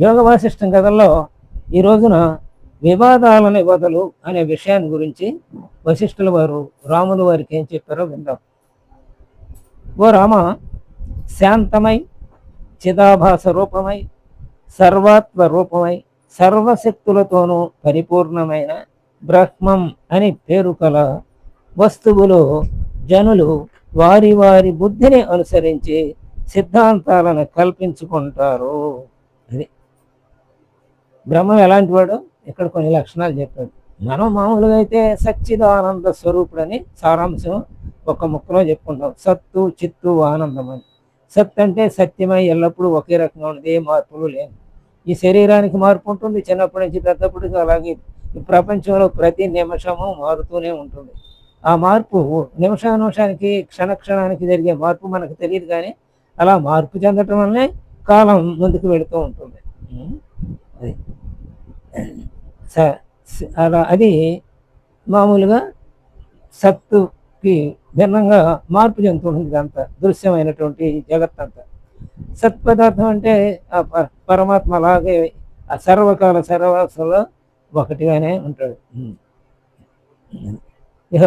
యోగ వాసిష్టం కథల్లో ఈ రోజున వివాదాలని వదలు అనే విషయాన్ని గురించి వశిష్ఠుల వారు రాములు వారికి ఏం చెప్పారో విందాం. ఓ రామ శాంతమై చిదాభాస రూపమై సర్వాత్మ రూపమై సర్వశక్తులతోనూ పరిపూర్ణమైన బ్రహ్మం అని పేరు కల వస్తువులు జనులు వారి వారి బుద్ధిని అనుసరించి సిద్ధాంతాలను కల్పించుకుంటారు. అది. బ్రహ్మం ఎలాంటి వాడు? ఇక్కడ కొన్ని లక్షణాలు చెప్పాడు. మనం మామూలుగా అయితే సచ్చిదానంద స్వరూపుడని సారాంశం ఒక ముక్కలో చెప్పుకుంటాం. సత్తు చిత్తు ఆనందం అని. సత్ అంటే సత్యమై ఎల్లప్పుడూ ఒకే రకంగా ఉండదు ఏ మార్పులు లేవు ఈ శరీరానికి మార్పు ఉంటుంది చిన్నప్పటి నుంచి పెద్దప్పటికి అలాగే ఈ ప్రపంచంలో ప్రతి నిమిషము మారుతూనే ఉంటుంది. ఆ మార్పు నిమిషానిమిషానికి క్షణక్షణానికి క్షణ క్షణానికి జరిగే మార్పు మనకు తెలియదు కానీ అలా మార్పు చెందటం వల్లనే కాలం ముందుకు వెళుతూ ఉంటుంది? అది అలా అది మామూలుగా సత్తుకి భిన్నంగా మార్పు చెందుతుంది ఇదంతా దృశ్యమైనటువంటి జగత్ అంతా సత్పదార్థం అంటే ఆ పరమాత్మ అలాగే ఆ సర్వకాల సర్వస్వలో ఒకటిగానే ఉంటాడు. ఇక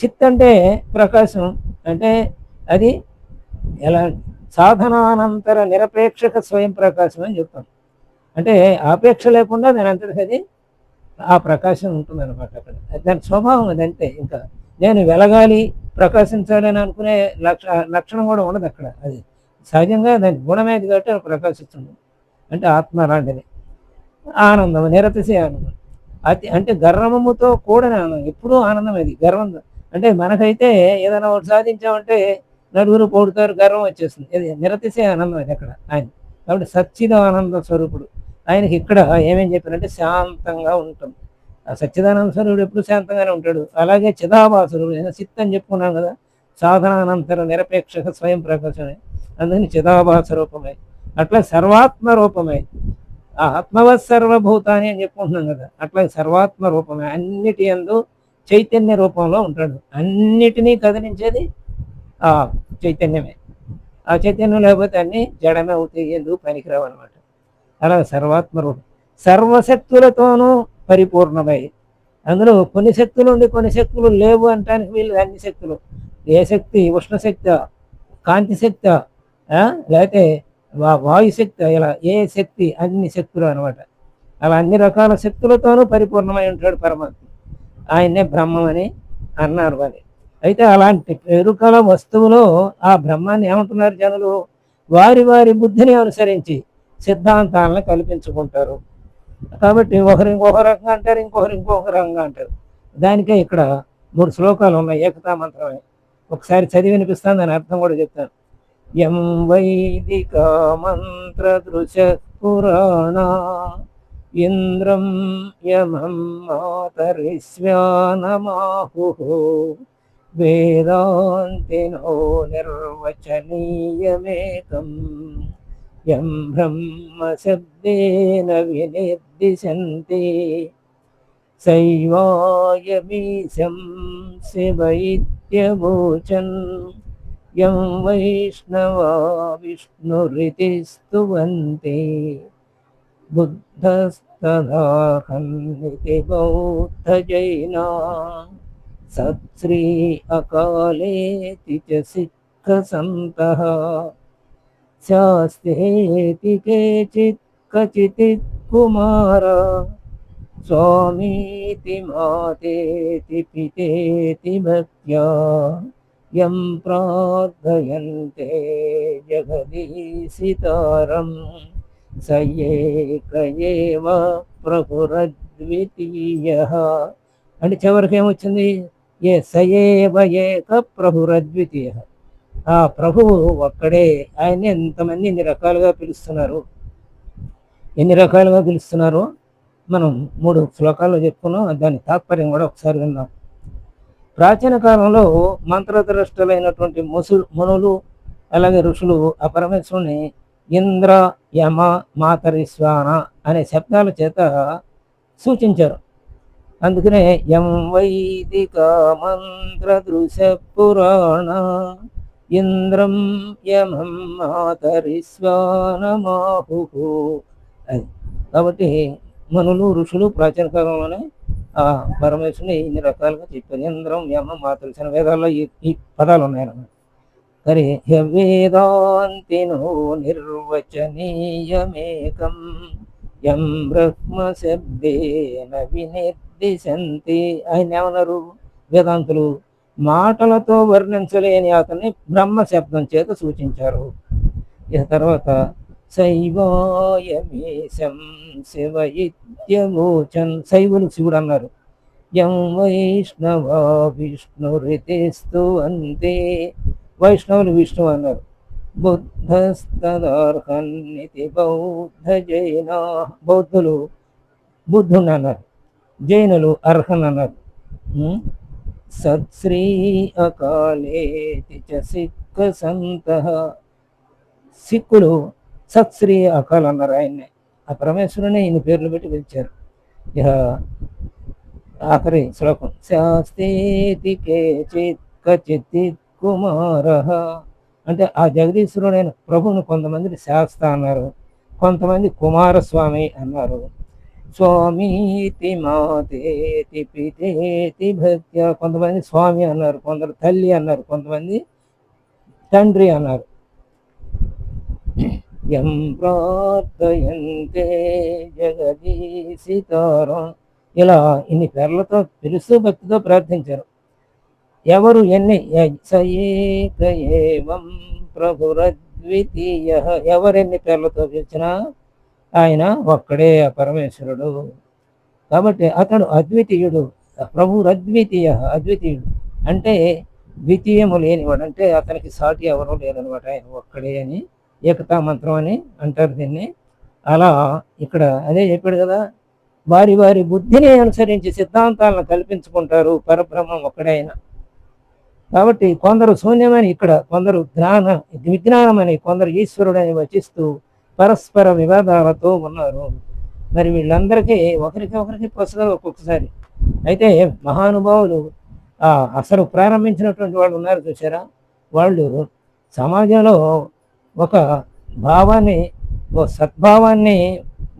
చిత్ అంటే ప్రకాశం అంటే అది ఎలా సాధనానంతర నిరపేక్షక స్వయం ప్రకాశం అని చెప్తాం అంటే ఆపేక్ష లేకుండా దాని అంతటికి ఆ ప్రకాశం ఉంటుంది అనమాట అక్కడ. దాని స్వభావం అదంటే ఇంకా నేను వెలగాలి ప్రకాశించాలి అని అనుకునే లక్ష లక్షణం కూడా ఉండదు అక్కడ. అది సహజంగా దాని గుణమేది కాబట్టి అది ప్రకాశిస్తుంది అంటే ఆత్మ లాంటిది. ఆనందం నిరతసి ఆనందం. అతి అంటే గర్వముతో కూడిన ఆనందం. ఎప్పుడూ ఆనందం అది గర్వం. అంటే మనకైతే ఏదైనా ఒకటి సాధించామంటే నలుగురు పొడుతారు గర్వం వచ్చేస్తుంది. ఇది నిరతిసే ఆనందం అది అక్కడ ఆయన. కాబట్టి సచ్చిదానంద స్వరూపుడు. ఆయనకి ఇక్కడ ఏమేం చెప్పారంటే శాంతంగా ఉంటుంది ఆ సచ్చిదానంద స్వరూపుడు ఎప్పుడు శాంతంగానే ఉంటాడు. అలాగే చిదాభాసురుడు నేను సిత్ అని చెప్పుకున్నాం కదా సాధనానంతర నిరపేక్షక స్వయం ప్రకాశమే. అందుకని చిదాభాస రూపమై. అట్లా సర్వాత్మ రూపమై. ఆ ఆత్మవత్ సర్వభూతాన్ని అని చెప్పుకుంటున్నాం కదా అట్లా సర్వాత్మ రూపమే. అన్నిటి ఎందు చైతన్య రూపంలో ఉంటాడు. అన్నిటినీ కదిలించేది చైతన్యమే. ఆ చైతన్యం లేకపోతే అన్ని జడమే అవుతాయి ఎందుకు పనికిరావు అనమాట అలా సర్వాత్మ సర్వశక్తులతోనూ పరిపూర్ణమై. అందులో కొన్ని శక్తులు ఉండి కొన్ని శక్తులు లేవు అంటానికి వీళ్ళు అన్ని శక్తులు. ఏ శక్తి? ఉష్ణశక్తి కాంతి శక్తి లేకపోతే వా- వాయుశక్తి ఇలా ఏ శక్తి? అన్ని శక్తులు అనమాట అలా అన్ని రకాల శక్తులతోనూ పరిపూర్ణమై ఉంటాడు పరమాత్మ. ఆయన్నే బ్రహ్మం అని అన్నారు మరి అయితే అలాంటి పేరుకల వస్తువులో ఆ బ్రహ్మాన్ని ఏమంటున్నారు జనులు? వారి వారి బుద్ధిని అనుసరించి సిద్ధాంతాలను కల్పించుకుంటారు. కాబట్టి ఒకరు ఇంకొక రకంగా అంటారు ఇంకొకరు ఇంకొక రకంగా అంటారు. దానికే ఇక్కడ మూడు శ్లోకాలు ఉన్నాయి ఏకతా మంత్రమే. ఒకసారి చదివి వినిపిస్తాను దాని అర్థం కూడా చెప్తాను. యం వైదిక మంత్ర దృశ పురాణ ఇంద్రం యమం మాతరిస్వానమాహు వేదాంతినో నిర్వచనీయమేకం యం బ్రహ్మశబ్దేన వినిర్దిశంతి శైవాయమీశం శివైత్యవోచన్ యం వైష్ణవా విష్ణురితి స్తువంతి బుద్ధస్తదాహన్నితి బౌద్ధజైనా సత్శ్రీ అకాలేతి చ సిక్కసంతః శాస్తేతి కేచిత్ కచితి కుమార. స్వామీతి మాతేతి పితేతి భక్త్యా. యం ప్రార్థయంతే జగదీసితారం. స ప్రభురద్వితీయ. అంటే చివరికి ఏమొచ్చింది? ఏ సయేవ ఏక ప్రభురద్వితీయ ఆ ప్రభువు ఒక్కడే. ఆయన్ని ఎంతమంది ఎన్ని రకాలుగా పిలుస్తున్నారు? ఎన్ని రకాలుగా పిలుస్తున్నారో? మనం మూడు శ్లోకాల్లో చెప్పుకున్నాం. దాని తాత్పర్యం కూడా ఒకసారి విన్నాం ప్రాచీన కాలంలో మంత్రద్రష్టలైనటువంటి ముసు మునులు అలాగే ఋషులు ఆ పరమేశ్వరుని ఇంద్ర యమ మాతరిస్వాన అనే శబ్దాల చేత సూచించారు. అందుకనే యం వైదిక మంత్ర దృశ పురాణ ఇంద్రం యమం మాతరిస్వానమాహు అది కాబట్టి మనులు ఋషులు ప్రాచీన కాలంలోనే ఆ పరమేశ్వరుని ఇన్ని రకాలుగా చెప్పారు. ఇంద్రం యమం మాతరిసిన వేదాల్లో ఈ పదాలు ఉన్నాయన్నమాట. మరి వేదాంతినో నిర్వచనీయమేకం. యం బ్రహ్మ శబ్దేన వినిర్దిశంతి ఆయన ఏమన్నారు? వేదాంతులు మాటలతో వర్ణించలేని అతన్ని బ్రహ్మ శబ్దం చేత సూచించారు. ఇక తర్వాత శైవాయమేశం శివైత్యమోచన్ శైవులు శివుడు అన్నారు. యం వైష్ణవ విష్ణురితిస్తు అంతే వైష్ణవులు విష్ణు అన్నారు. బుద్ధస్తదార్హన్నితి బౌద్ధ జైన బౌద్ధులు బుద్ధుని అన్నారు. జైనులు అర్హన్ అన్నారు సత్శ్రీ అకాలేతి చ సిక్క సంత. సిక్కులు సత్శ్రీ అకాల్ అన్నారు ఆయన్ని. ఆ పరమేశ్వరుని ఈయన పేర్లు పెట్టి పిలిచారు. ఇహ ఆఖరి శ్లోకం. శాస్తేతి కేచిత్ కచిత్ కుమార. అంటే ఆ జగదీశ్వరుడైన ప్రభువుని కొంతమంది శాస్త అన్నారు. కొంతమంది కుమారస్వామి అన్నారు. స్వామీతి మాతేతి పితేతి భక్త్య. కొంతమంది స్వామి అన్నారు కొందరు తల్లి అన్నారు కొంతమంది తండ్రి అన్నారు. ఎం ప్రార్థయంతే జగదీశితారం ఇలా ఇన్ని పేర్లతో పిలుస్తూ భక్తితో ప్రార్థించారు. ఎవరు ఎన్ని? సయేక ఏవం ప్రభురద్వితీయ ఎవరెన్ని పేర్లతో పిలిచినా ఆయన ఒక్కడే పరమేశ్వరుడు. కాబట్టి అతడు అద్వితీయుడు. ప్రభు అద్వితీయ అద్వితీయుడు. అంటే ద్వితీయము లేనివాడు. అంటే అతనికి సాటి ఎవరు లేరనమాట ఆయన ఒక్కడే అని ఏకతా మంత్రం అని అంటారు దీన్ని. అలా ఇక్కడ అదే చెప్పాడు కదా వారి వారి బుద్ధిని అనుసరించి సిద్ధాంతాలను కల్పించుకుంటారు పరబ్రహ్మం ఒక్కడే ఆయన కాబట్టి కొందరు శూన్యమని ఇక్కడ కొందరు జ్ఞాన విజ్ఞానమని కొందరు ఈశ్వరుడని వచిస్తూ పరస్పర వివాదాలతో ఉన్నారు. మరి వీళ్ళందరికీ ఒకరికి ఒకరికి పొసగదు ఒక్కొక్కసారి. అయితే మహానుభావులు ఆ అసలు ప్రారంభించినటువంటి వాళ్ళు ఉన్నారు చూసారా వాళ్ళు సమాజంలో ఒక భావాన్ని ఓ సద్భావాన్ని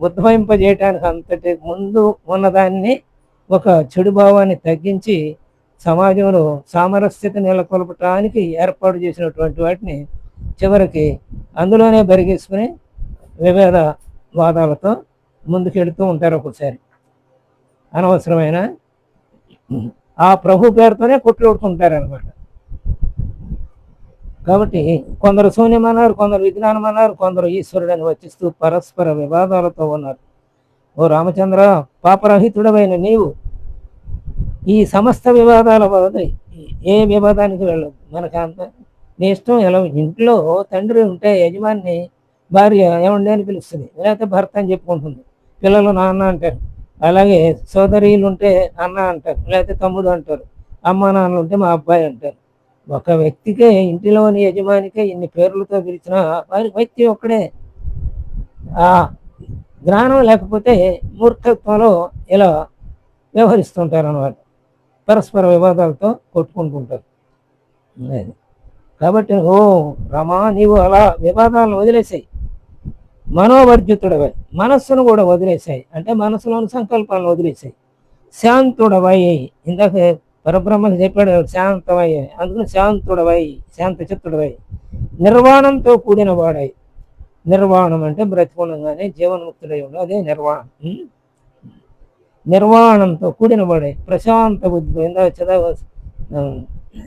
ఉద్భవింపజేయటానికి అంతటి ముందు ఉన్నదాన్ని ఒక చెడు భావాన్ని తగ్గించి సమాజంలో సామరస్యత నెలకొల్పటానికి ఏర్పాటు చేసినటువంటి వాటిని చివరికి అందులోనే బరిగేసుకుని విభేద వాదాలతో ముందుకెడుతూ ఉంటారు ఒకసారి అనవసరమైన ఆ ప్రభు పేరుతోనే కొట్లాడుతుంటారు అనమాట కాబట్టి కొందరు శూన్యమన్నారు కొందరు విజ్ఞానం అన్నారు కొందరు ఈశ్వరుడని వచ్చిస్తూ పరస్పర వివాదాలతో ఉన్నారు. ఓ రామచంద్ర పాపరహితుడమైన నీవు ఈ సమస్త వివాదాల వదిలి ఏ వివాదానికి వెళ్ళదు మనకు అంత నీ ఇష్టం ఎలా? ఇంట్లో తండ్రి ఉంటే యజమాని భార్య ఏమండి అని పిలుస్తుంది. లేకపోతే భర్త అని చెప్పుకుంటుంది. పిల్లలు నాన్న అంటారు. అలాగే సోదరీలు ఉంటే అన్న అంటారు. లేకపోతే తమ్ముడు అంటారు. అమ్మ నాన్న ఉంటే మా అబ్బాయి అంటారు. ఒక వ్యక్తికే ఇంటిలోని యజమానికే ఇన్ని పేర్లతో పిలిచిన వారి వ్యక్తి ఒక్కడే. ఆ జ్ఞానం లేకపోతే మూర్ఖత్వంలో ఇలా వ్యవహరిస్తుంటారు అన్నమాట పరస్పర వివాదాలతో కొట్టుకుంటుంటారు. కాబట్టి ఓ రమా నీవు అలా వివాదాలను వదిలేసాయి. మనోవర్జితుడవై. మనస్సును కూడా వదిలేసాయి. అంటే మనసులోని సంకల్పాలను వదిలేసాయి. శాంతుడవై. ఇందాక పరబ్రహ్మకి చెప్పాడు శాంతమై. అందుకని శాంతుడవై శాంత చిత్తుడవై నిర్వాణంతో కూడిన వాడై. నిర్వాణం అంటే బ్రతికుండగానే జీవన్ముక్తుడై ఉండు. అదే నిర్వాణం. నిర్వాణంతో కూడిన వాడే. ప్రశాంత బుద్ధితో. ఇందాక చదవ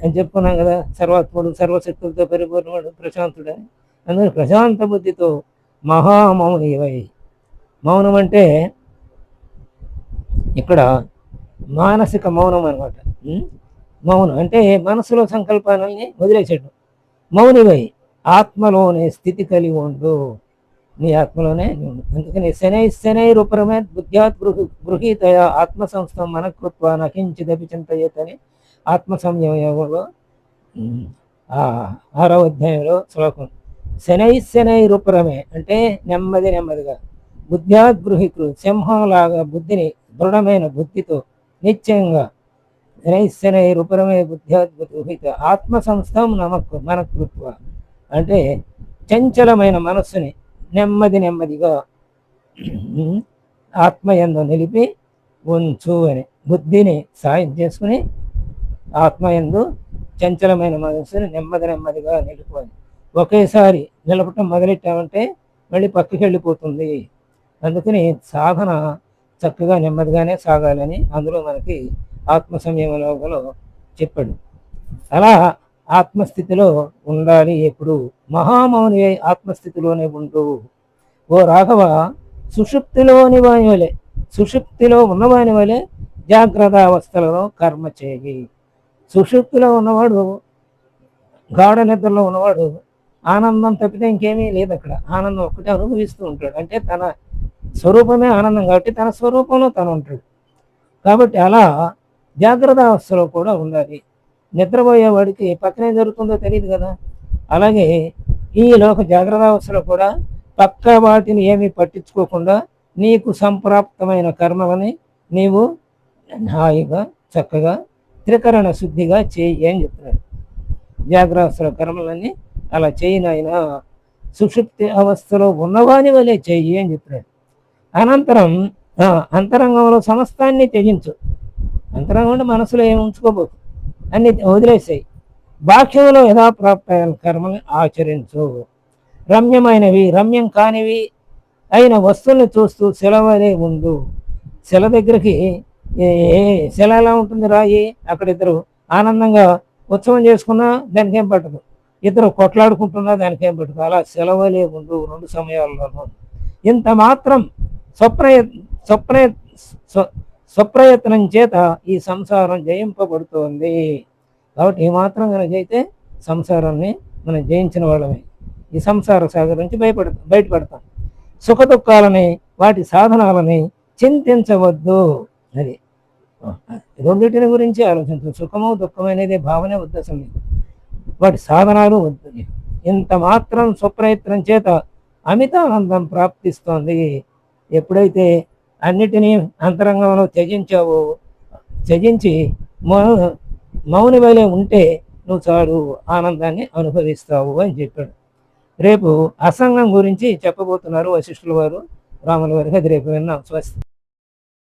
అని చెప్పుకున్నాం కదా సర్వాత్ముడు సర్వశక్తులతో పరిపూర్ణవాడు ప్రశాంతుడని. అందుకని ప్రశాంత బుద్ధితో మహామౌనివై మౌనం అంటే ఇక్కడ మానసిక మౌనం అనమాట మౌనం. అంటే మనసులో సంకల్పాలని వదిలేసేయడం మౌనివై ఆత్మలోనే స్థితి కలిగి ఉండు. నీ ఆత్మలోనే ఉండు. అందుకని శనై శనై రూపరమే బుద్ధ్యాత్ గృహ గృహీతయ ఆత్మ సంస్థ మనకృత్వ నకించిదపి చింతయతని ఆత్మ సంయమంలో ఆరవ అధ్యాయంలో శ్లోకం. శనై శనై రూపరమే అంటే నెమ్మది నెమ్మదిగా. బుద్ధ్యాత్ సింహంలాగా బుద్ధిని దృఢమైన బుద్ధితో నిశ్చయంగా శనైశనైరుపరమే బుద్ధ్యాద్భుత ఆత్మ సంస్థం నమకు మనకృత్వ అంటే చంచలమైన మనస్సుని నెమ్మది నెమ్మదిగా ఆత్మయందు నిలిపి ఉంచు అని బుద్ధిని సాయం చేసుకుని ఆత్మయందు చంచలమైన మనస్సుని నెమ్మది నెమ్మదిగా నిలుపుకొని ఒకేసారి నిలపటం మొదలెట్టామంటే మళ్ళీ పక్కకి వెళ్ళిపోతుంది. అందుకని సాధన చక్కగా నెమ్మదిగానే సాగాలని అందులో మనకి ఆత్మ సంయమలోగలో చెప్పాడు. అలా ఆత్మస్థితిలో ఉండాలి ఎప్పుడు? మహామౌని ఆత్మస్థితిలోనే ఉండు. ఓ రాఘవ సుషుప్తిలోని వాని వలె సుషుప్తిలో ఉన్నవాని వలె జాగ్రత్త అవస్థలలో కర్మ చేయి. సుషుప్తిలో ఉన్నవాడు గాఢ నిద్రలో ఉన్నవాడు ఆనందం తప్పితే ఇంకేమీ లేదు అక్కడ. ఆనందం ఒక్కటే అనుభవిస్తూ ఉంటాడు. అంటే తన స్వరూపమే ఆనందం కాబట్టి తన స్వరూపంలో తను ఉంటాడు. కాబట్టి అలా జాగ్రత్త అవస్థలో కూడా ఉండాలి. నిద్రపోయేవాడికి పక్కనే జరుగుతుందో తెలియదు కదా. అలాగే ఈ లోక జాగ్రత్త అవస్థలో కూడా పక్క వాటిని ఏమీ పట్టించుకోకుండా నీకు సంప్రాప్తమైన కర్మలని నీవు హాయిగా చక్కగా త్రికరణ శుద్ధిగా చేయి అని చెప్తున్నాడు జాగ్రత్త అవస్థల కర్మలన్నీ అలా చేయి నాయన. సుషుప్తి అవస్థలో ఉన్నవాని వలె చెయ్యి అని చెప్పాడు అనంతరం అంతరంగంలో సమస్తాన్ని త్యజించు. అంతరంగం అంటే మనసులో ఏమి ఉంచుకోబోకు అన్ని వదిలేసాయి. బాహ్యంలో యథాప్రాప్తమైన కర్మల్ని ఆచరించు. రమ్యమైనవి రమ్యం కానివి అయిన వస్తువుల్ని చూస్తూ సెలవలే ఉండు. శిల దగ్గరికి ఏ- ఏ- శిల ఎలా ఉంటుంది రాయి అక్కడ ఇద్దరు ఆనందంగా ఉత్సవం చేసుకున్నా దానికి ఏం పట్టదు. ఇద్దరు కొట్లాడుకుంటున్నా దానికి ఏం పట్టదు అలా సెలవులే రెండు సమయాల్లోనూ ఇంత మాత్రం స్వప్రయ స్వప్రయ స్వప్రయత్నం చేత ఈ సంసారం జయింపబడుతోంది. కాబట్టి ఈ మాత్రం కనుకైతే సంసారాన్ని మనం జయించిన వాళ్ళమే. ఈ సంసార సాగర్ నుంచి భయపడ బయటపడతాం. సుఖ దుఃఖాలని వాటి సాధనాలని చింతించవద్దు అది రెండింటిని గురించి ఆలోచించు. సుఖము దుఃఖం అనేది భావనే వద్దు అసలు వాటి సాధనాలు ఉంటుంది ఇంత మాత్రం స్వప్రయత్నం చేత అమితానందం ప్రాప్తిస్తోంది. ఎప్పుడైతే అన్నిటినీ అంతరంగంలో త్యజించావో త్యజించి మౌ- మౌని వలె ఉంటే నువ్వు చాలు ఆనందాన్ని అనుభవిస్తావు అని చెప్పాడు. రేపు అసంగం గురించి చెప్పబోతున్నారు వశిష్ఠుల వారు. రాముల వారికి అది రేపు విన్నాం స్వస్తి